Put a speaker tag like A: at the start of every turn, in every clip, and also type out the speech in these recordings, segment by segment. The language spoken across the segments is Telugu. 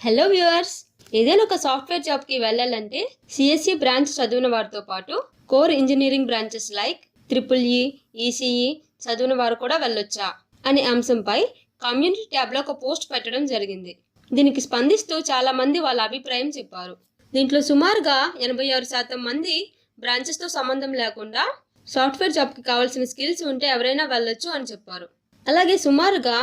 A: హలో వ్యూవర్స్ ఏదైనా ఒక సాఫ్ట్వేర్ జాబ్కి వెళ్ళాలంటే సిఎస్సి బ్రాంచ్ చదివిన వారితో పాటు core engineering branches like triple E ECE చదివిన వారు కూడా వెళ్ళొచ్చా అనే అంశంపై కమ్యూనిటీ ట్యాబ్లో ఒక పోస్ట్ పెట్టడం జరిగింది. దీనికి స్పందిస్తూ చాలా మంది వాళ్ళ అభిప్రాయం చెప్పారు. దీంట్లో సుమారుగా ఎనభై ఆరు శాతం మంది బ్రాంచెస్తో సంబంధం లేకుండా సాఫ్ట్వేర్ జాబ్కి కావాల్సిన స్కిల్స్ ఉంటే ఎవరైనా వెళ్ళొచ్చు అని చెప్పారు. అలాగే సుమారుగా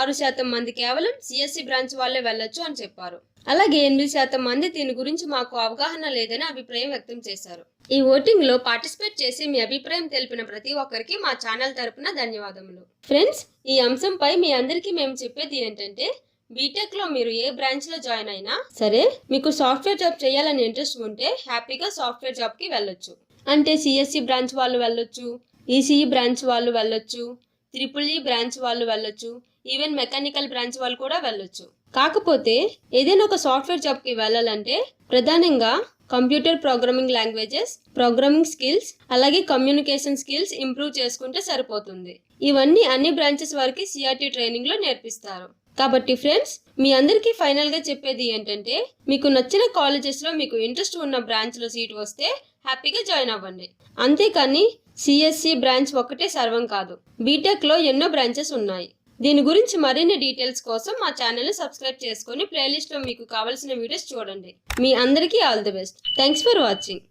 A: ఆరు శాతం మంది కేవలం సిఎస్సి బ్రాంచ్ వాళ్ళే వెళ్ళొచ్చు అని చెప్పారు. అలాగే ఎనిమిది శాతం మంది దీని గురించి మాకు అవగాహన లేదని అభిప్రాయం వ్యక్తం చేశారు. ఈ ఓటింగ్లో పార్టిసిపేట్ చేసి మీ అభిప్రాయం తెలిపిన ప్రతి ఒక్కరికి మా ఛానల్ తరపున ధన్యవాదములు. ఫ్రెండ్స్ ఈ అంశంపై మీ అందరికీ మేము చెప్పేది ఏంటంటే బీటెక్లో మీరు ఏ బ్రాంచ్లో జాయిన్ అయినా సరే మీకు సాఫ్ట్వేర్ జాబ్ చేయాలని ఇంట్రెస్ట్ ఉంటే హ్యాపీగా సాఫ్ట్వేర్ జాబ్కి వెళ్ళొచ్చు. అంటే సిఎస్సి బ్రాంచ్ వాళ్ళు వెళ్ళొచ్చు ఈసీఈ బ్రాంచ్ వాళ్ళు వెళ్ళొచ్చు త్రిపుల్ ఈ బ్రాంచ్ వాళ్ళు వెళ్ళొచ్చు ఈవెన్ మెకానికల్ బ్రాంచ్ వాళ్ళు కూడా వెళ్ళొచ్చు. కాకపోతే ఏదైనా ఒక సాఫ్ట్వేర్ జాబ్కి వెళ్ళాలంటే ప్రధానంగా computer programming languages programming skills అలాగే కమ్యూనికేషన్ స్కిల్స్ ఇంప్రూవ్ చేసుకుంటే సరిపోతుంది. ఇవన్నీ అన్ని బ్రాంచెస్ వారికి సిఆర్టీ ట్రైనింగ్లో నేర్పిస్తారు. కాబట్టి ఫ్రెండ్స్ మీ అందరికీ ఫైనల్గా చెప్పేది ఏంటంటే మీకు నచ్చిన కాలేజెస్లో మీకు ఇంట్రెస్ట్ ఉన్న బ్రాంచ్లో సీట్ వస్తే హ్యాపీగా జాయిన్ అవ్వండి. అంతేకాని సిఎస్సి బ్రాంచ్ ఒక్కటే సర్వం కాదు. బీటెక్లో ఎన్నో బ్రాంచెస్ ఉన్నాయి. దీని గురించి మరిన్ని డీటెయిల్స్ కోసం మా ఛానల్ సబ్స్క్రైబ్ చేసుకొని ప్లేలిస్ట్లో మీకు కావాల్సిన వీడియోస్ చూడండి. మీ అందరికీ all the best. Thanks for watching